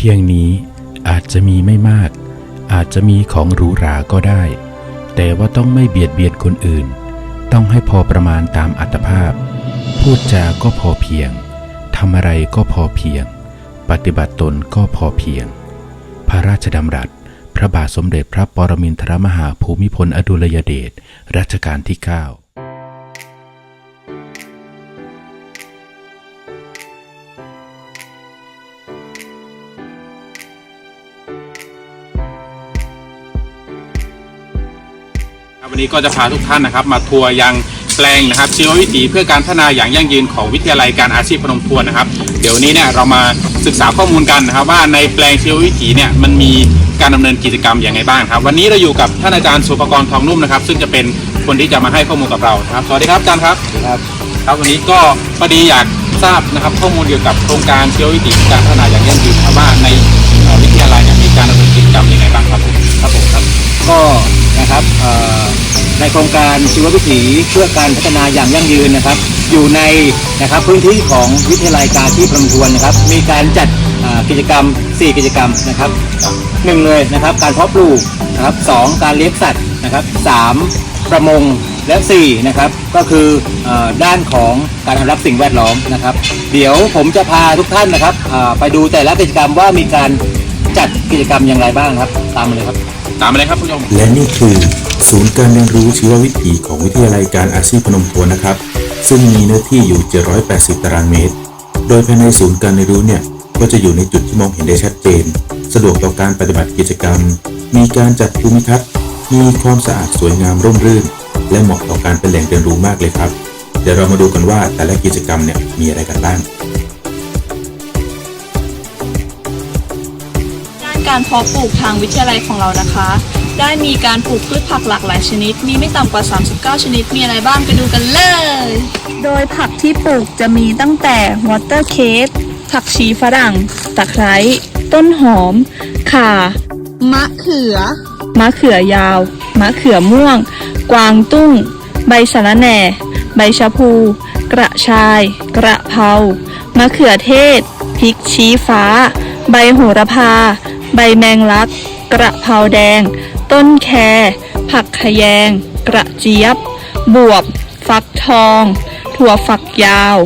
เพียงนี้อาจจะมีไม่มาก อาจจะมีของหรูหราก็ได้ แต่ว่าต้องไม่เบียดเบียนคนอื่น ต้องให้พอประมาณตามอัตภาพ พูดจาก็พอเพียงทำอะไรก็พอเพียง ปฏิบัติตนก็พอเพียง พระราชดำรัส พระบาทสมเด็จพระปรมินทรมหาภูมิพลอดุลยเดชรัชกาลที่ 9 วันนี้ก็จะพาทุกท่านนะครับ มาทัวร์ยังแปลงนะครับชีววิถีเพื่อการพัฒนาอย่างยั่งยืนของวิทยาลัยการอาชีพพนมทวนนะครับ เดี๋ยววนนี้เนี่ยเรามาศึกษาข้อมูลกันนะครับ ว่าในแปลงชีววิถีเนี่ยมันมีการดำเนินกิจกรรมอย่างไรบ้างครับ วันนี้เราอยู่กับท่านอาจารย์สุภกรทองนุ่มนะครับ ซึ่งจะเป็นคนที่จะมาให้ข้อมูลกับเรานะครับสวัสดีครับอาจารย์ครับครับครับวันนี้ก็พอดีอยากทราบนะครับข้อมูลเกี่ยวกับโครงการชีววิถีเพื่อการพัฒนาอย่างยั่งยืนครับว่าในเอ่อวิทยาลัยเนี่ยมีการดำเนินกิจกรรมยังไงบ้างครับผมครับผมครับ ก็นะครับเอ่อ ในโครงการชีววิถีเพื่อการพัฒนาอย่างยั่งยืนนะครับ อยู่ในนะครับพื้นที่ของวิทยาลัยการที่ประมทวนนะครับ มีการจัดกิจกรรม 4 กิจกรรมนะครับหนึ่งเลยนะครับ การเพาะปลูกนะครับสองการเลี้ยงสัตว์นะครับสามประมงและ4นะครับก็คืออด้านของการอนุรักษ์สิ่งแวดล้อมนะครับ เดี๋ยวผมจะพาทุกท่านนะครับไปดูแต่ละกิจกรรมว่ามีการจัดกิจกรรมอย่างไรบ้างครับ ตามมาเลยครับ ตามมาเลยครับผู้ชม และนี่คือ ศูนย์การเรียนรู้ชีววิถีของวิทยาลัยการอาชีพพนมทวนนะครับ ซึ่งมีเนื้อที่อยู่ 780 ตารางเมตร โดยภายในศูนย์การเรียนรู้เนี่ยก็จะอยู่ในจุดที่มองเห็นได้ชัดเจน สะดวกต่อการปฏิบัติกิจกรรม มีการจัดภูมิทัศน์มีความสะอาดสวยงามร่มรื่น และเหมาะต่อการเป็นแหล่งเรียนรู้มากเลยครับ เดี๋ยวเรามาดูกันว่าแต่ละกิจกรรมเนี่ยมีอะไรกันบ้าง การเพาะปลูกทางวิทยาลัยของเรานะคะ ได้มีการปลูกพืชผักหลากหลายชนิด มีไม่ต่ำกว่า 39 ชนิด มีอะไรบ้างไปดูกันเลย โดยผักที่ปลูกจะมีตั้งแต่วอเตอร์เคสผักชีฝรั่ง ตะไคร้ ต้นหอม ข่า มะเขือ มะเขือยาว มะเขือม่วง กวางตุ้ง ใบสะระแหน่ ใบชะพู กระชาย กระเพรา มะเขือเทศ พริกชี้ฟ้า ใบโหระพา ใบแมงลัก กระเพราแดง ต้นแค ผักขยง กระเจี๊ยบ บวบ ฟักทอง ถั่วฝักยาว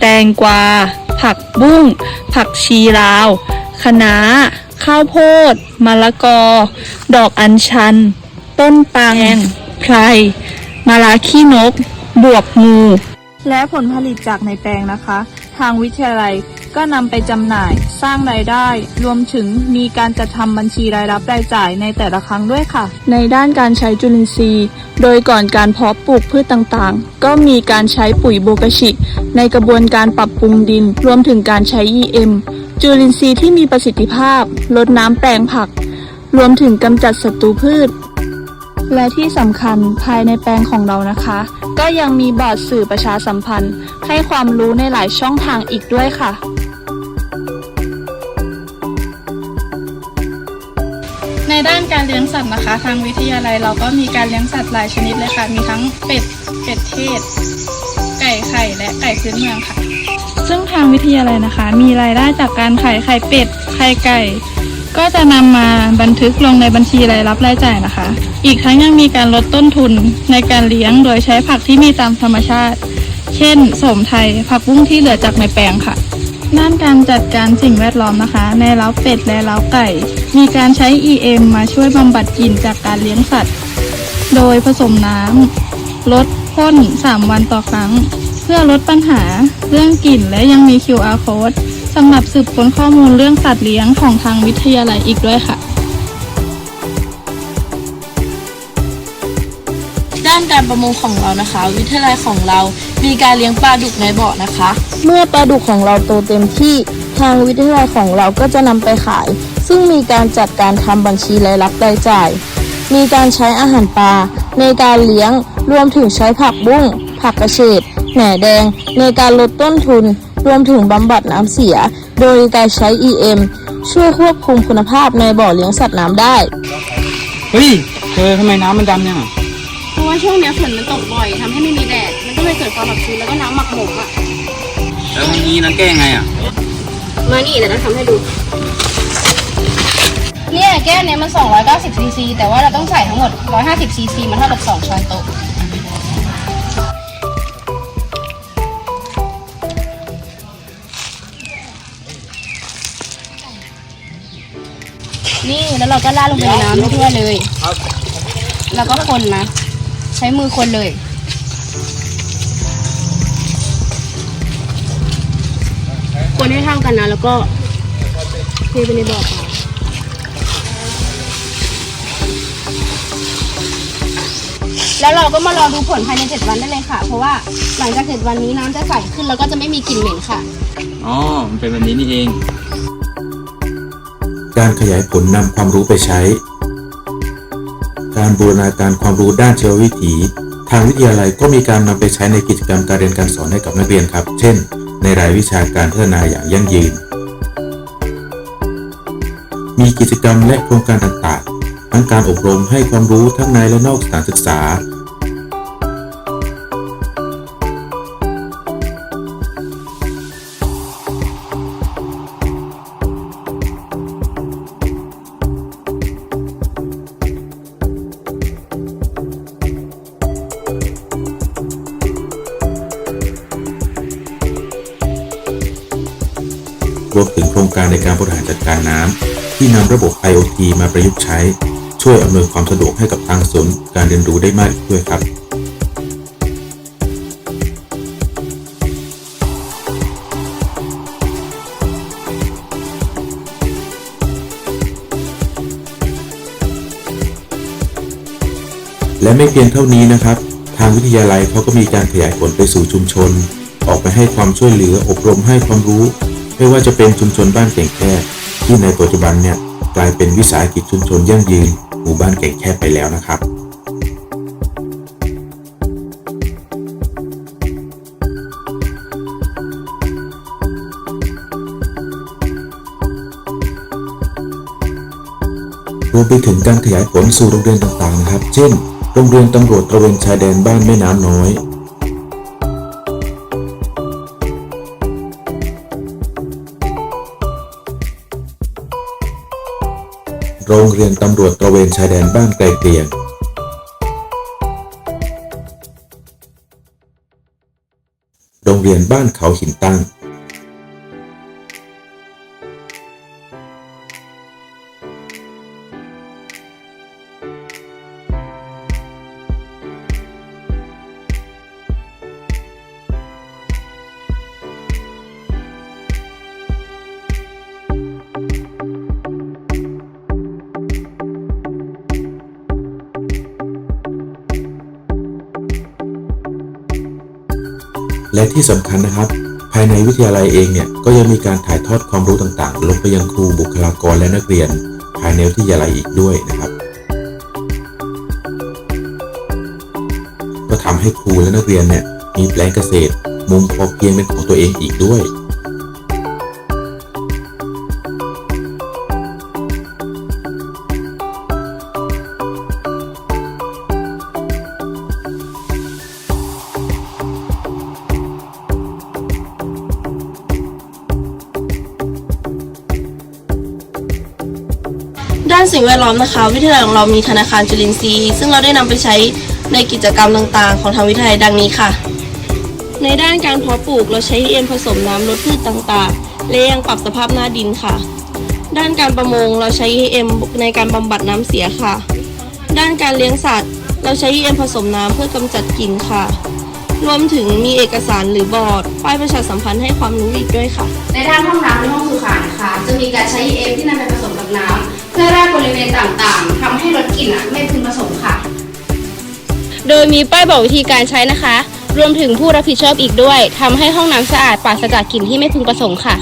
แตงกวา ผักบุ้ง ผักชีลาวคะน้า ข้าวโพด มะละกอ ดอกอัญชัน ต้นปังไพรมะลาขี้นก บวบงู และผลผลิตจากในแปลงนะคะ ทางวิทยาลัย ก็นำไปจำหน่าย สร้างรายได้ รวมถึงมีการจัดทำบัญชีรายรับรายจ่ายในแต่ละครั้งด้วยค่ะ ในด้านการใช้จุลินทรีย์ โดยก่อนการเพาะปลูกพืชต่างๆ ก็มีการใช้ปุ๋ยโบกชิ ในกระบวนการปรับปรุงดิน รวมถึงการใช้ EM จุลินทรีย์ที่มีประสิทธิภาพ ลดน้ำแปลงผัก รวมถึงกำจัดศัตรูพืช และที่สำคัญภายในแปลงของเรานะคะ ก็ยังมีบอร์ดสื่อประชาสัมพันธ์ ให้ความรู้ในหลายช่องทางอีกด้วยค่ะ ในด้านการเลี้ยงสัตว์นะคะ ทางวิทยาลัยเราก็มีการเลี้ยงสัตว์หลายชนิดเลยค่ะ มีทั้งเป็ด เป็ดเทศ ไก่ไข่ และไก่พื้นเมืองค่ะ ซึ่งทางวิทยาลัยนะคะ มีรายได้จากการขายไข่เป็ด ไข่ไก่ ก็จะนำมาบันทึกลงในบัญชีรายรับรายจ่ายนะคะ อีกทั้งยังมีการลดต้นทุนในการเลี้ยงโดยใช้ผักที่มีตามธรรมชาติ เช่น โสมไทย ผักบุ้งที่เหลือจากในแปลงค่ะ ด้านการจัดการสิ่งแวดล้อมนะคะ ในเล้าเป็ดและเล้าไก่ มีการใช้ EM มาช่วยบำบัดกลิ่นจากการเลี้ยงสัตว์ โดยผสมน้ำลดพ่น 3 วันต่อครั้ง เพื่อลดปัญหาเรื่องกลิ่นและยังมี QR code สำหรับสืบค้นข้อมูลเรื่องสัตว์เลี้ยงของทางวิทยาลัยอีกด้วยค่ะ ด้านการประมงของเรานะคะ วิทยาลัยของเรามีการเลี้ยงปลาดุกในบ่อนะคะ เมื่อปลาดุกของเราโตเต็มที่ทางวิทยาลัยของเราก็จะนำไปขาย ซึ่งมีการจัดการทำบัญชีรายรับรายจ่าย มีการใช้อาหารปลาในการเลี้ยงรวมถึงใช้ผักบุ้ง ผักกระเฉดแหน่แดง ในการลดต้นทุน รวมถึงบำบัดน้ำเสีย โดยการใช้ EM ช่วยควบคุมคุณภาพในบ่อเลี้ยงสัตว์น้ำได้ เฮ้ย เธอทำไมน้ำมันดำเนี่ยเพราะ ว่าช่วงเนี้ยฝนมันตกบ่อยทำให้ไม่มีแดด มันก็เลยเกิดความอับชื้นแล้วก็น้ำหมักหมมอะ แล้วนี้นั้นแก้ไงอะ มานี่เดี๋ยวเราทำให้ดูแก้วเนี้ยมัน 290ซีซีแต่ว่าเราต้องใส่ทั้งหมด 150ซีซีมันเท่ากับ 2 ช้อนโต๊ะ นี่แล้วเราก็ราดลงไปในน้ำทั่วเลย แล้วก็คนนะใช้มือคนเลย คนให้เท่ากันนะ แล้วก็เทไปในบ่อปลาแล้วเราก็มารอดูผลภายใน7วันได้เลยค่ะ เพราะว่าหลังจาก7วันนี้น้ำจะใสขึ้นแล้วก็จะไม่มีกลิ่นเหม็นค่ะ อ๋อ มันเป็นแบบนี้นี่เอง การขยายผลนำความรู้ไปใช้ การบูรณาการความรู้ด้านเชีววิถี ทางวิทยาลัยก็มีการนำไปใช้ในกิจกรรมการเรียนการสอนให้กับนักเรียนครับ เช่น ในรายวิชาการพัฒนาอย่างยั่งยืน มีกิจกรรมและโครงการต่างๆ ทั้งการอบรมให้ความรู้ทั้งในและนอกสถานศึกษา วมถึงโครงการในการบริหารจัดการน้ำที่นำระบบ IoT มาประยุกต์ใช้ ช่วยอำนวยความสะดวกให้กับทางศูนย์การเรียนรู้ได้มากอีกด้วยครับและไม่เพียงเท่านี้นะครับ ทางวิทยาลัยเขาก็มีการขยายผลไปสู่ชุมชน ออกไปให้ความช่วยเหลืออบรมให้ความรู้ ไม่ว่าจะเป็นชุมชนบ้านเก่งแค่ที่ในปัจจุบันเนี่ยกลายเป็นวิสาหกิจชุมชนยั่งยืนหมู่บ้านเก่งแค่ไปแล้วนะครับรวมไปถึงการขยายผลสู่โรงเรียนต่างๆนะครับ เช่น โรงเรียนตำรวจตระเวนชายแดนบ้านแม่น้ำน้อย โรงเรียนตำรวจตระเวนชายแดนบ้านไกลเกลียงโรงเรียนบ้านเขาหินตั้ง และที่สำคัญนะครับ ภายในวิทยาลัยเองเนี่ยก็ยังมีการถ่ายทอดความรู้ต่างๆ ลงไปยังครูบุคลากรและนักเรียน ภายในวิทยาลัยอีกด้วยนะครับ ก็ทำให้ครูและนักเรียนเนี่ยมีแปลงเกษตร มุมพอเพียงเป็นของตัวเองอีกด้วย งแวดล้อมนะคะ วิทยาลัยของเรามีธนาคารจุลินทรีย์ ซึ่งเราได้นำไปใช้ในกิจกรรมต่างๆ ของทางวิทยาลัยดังนี้ค่ะ ในด้านการเพาะปลูกเราใช้เอ็นผสมน้ำลดพืชต่างๆ และยังปรับสภาพหน้าดินค่ะ ด้านการประมงเราใช้ EM ในการบำบัดน้ำเสียค่ะ ด้านการเลี้ยงสัตว์ เราใช้ EM ผสมน้ำเพื่อกำจัดกลิ่นค่ะรวมถึงมีเอกสารหรือบอร์ด ป้ายประชาสัมพันธ์ให้ความรู้อีกด้วยค่ะ ในด้านห้องน้ำและห้องสุขานะคะจะมีการใช้ EM ที่นำไปผสมกับน้ำ พื่อราดบริเวณต่างๆทำให้ลดกลิ่นอะไม่พึงประสงค์ค่ะ โดยมีป้ายบอกวิธีการใช้นะคะ รวมถึงผู้รับผิดชอบอีกด้วยทำให้ห้องน้ำสะอาดปราศจากกลิ่นที่ไม่พึงประสงค์ค่ะ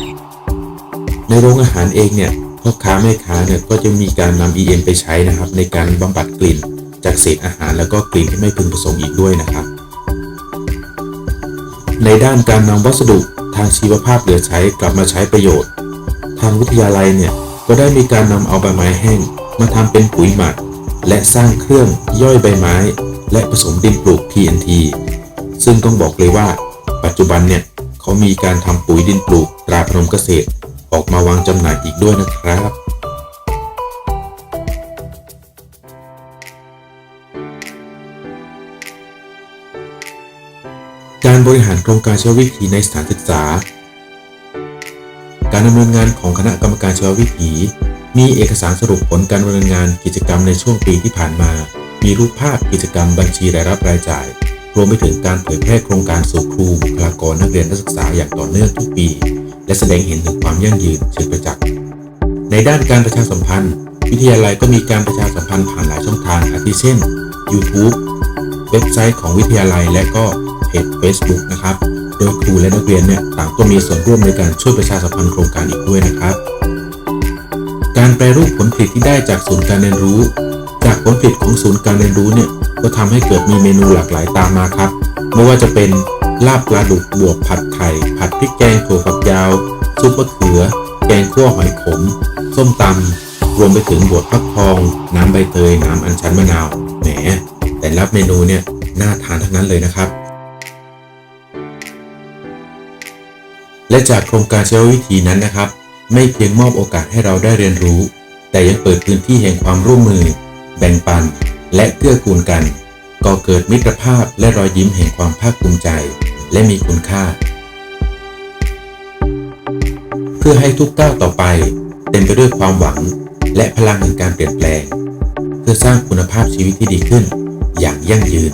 ในโรงอาหารเองเนี่ยพ่อค้าแม่ค้าเนี่ยก็จะมีการนำ EM ไปใช้นะครับ ในการบำบัดกลิ่น จากเศษอาหารแล้วก็กลิ่นที่ไม่พึงประสงค์อีกด้วยนะครับ ในด้านการนำวัสดุทางชีวภาพเหลือใช้กลับมาใช้ประโยชน์ ทางวิทยาลัยเนี่ย ก็ได้มีการนำเอาใบไม้แห้ง มาทำเป็นปุ๋ยหมัก และสร้างเครื่องย่อยใบไม้ และผสมดินปลูก TNT ซึ่งต้องบอกเลยว่า ปัจจุบันเนี่ยเขามีการทำปุ๋ยดินปลูกตราพนมเกษตร ออกมาวางจำหน่ายอีกด้วยนะครับการบริหารโครงการชีววิถีในสถานศึกษา การดำเนินงานของคณะกรรมการชีววิถี มีเอกสารสรุปผลการดำเนินงานกิจกรรมในช่วงปีที่ผ่านมา มีรูปภาพกิจกรรมบัญชีรายรับรายจ่าย รวมไปถึงการเผยแพร่โครงการสู่ครูบุคลากรนักเรียนนักศึกษาอย่างต่อเนื่องทุกปี และแสดงเห็นถึงความยั่งยืนเชิงประจักษ์ในด้านการประชาสัมพันธ์ วิทยาลัยก็มีการประชาสัมพันธ์ผ่านหลายช่องทางอาทิเช่น YouTube เว็บไซต์ของวิทยาลัยและก็เพจ Facebook นะครับ โดยครูและนักเรียนเนี่ยต่างก็มีส่วนร่วมในการช่วยประชาสัมพันธ์โครงการอีกด้วยนะครับ การแปรรูปผลผลิตที่ได้จากศูนย์การเรียนรู้ จากผลผลิตของศูนย์การเรียนรู้เนี่ยก็ทำให้เกิดมีเมนูหลากหลายตามมาครับไม่ว่าจะเป็นลาบปลาดุกบวกผัดไข่ผัดพริกแกงถั่วฝักยาวซุปมะเขือ แกงคั่วหอยขม ส้มตำรวมไปถึงบวชฟักทอง น้ำใบเตยน้ำอัญชันมะนาวแหมแต่ละเมนูเนี่ยน่าทานทั้งนั้นเลยนะครับ และจากโครงการเชลวิธีนั้นนะครับ ไม่เพียงมอบโอกาสให้เราได้เรียนรู้ แต่ยังเปิดพื้นที่แห่งความร่วมมือ แบ่งปัน และเกื้อกูลกันก่อเกิดมิตรภาพและรอยยิ้มแห่งความภาคภูมิใจ และมีคุณค่า เพื่อให้ทุกก้าวต่อไป เต็มไปด้วยความหวัง และพลังแห่งการเปลี่ยนแปลง เพื่อสร้างคุณภาพชีวิตที่ดีขึ้น อย่างยั่งยืน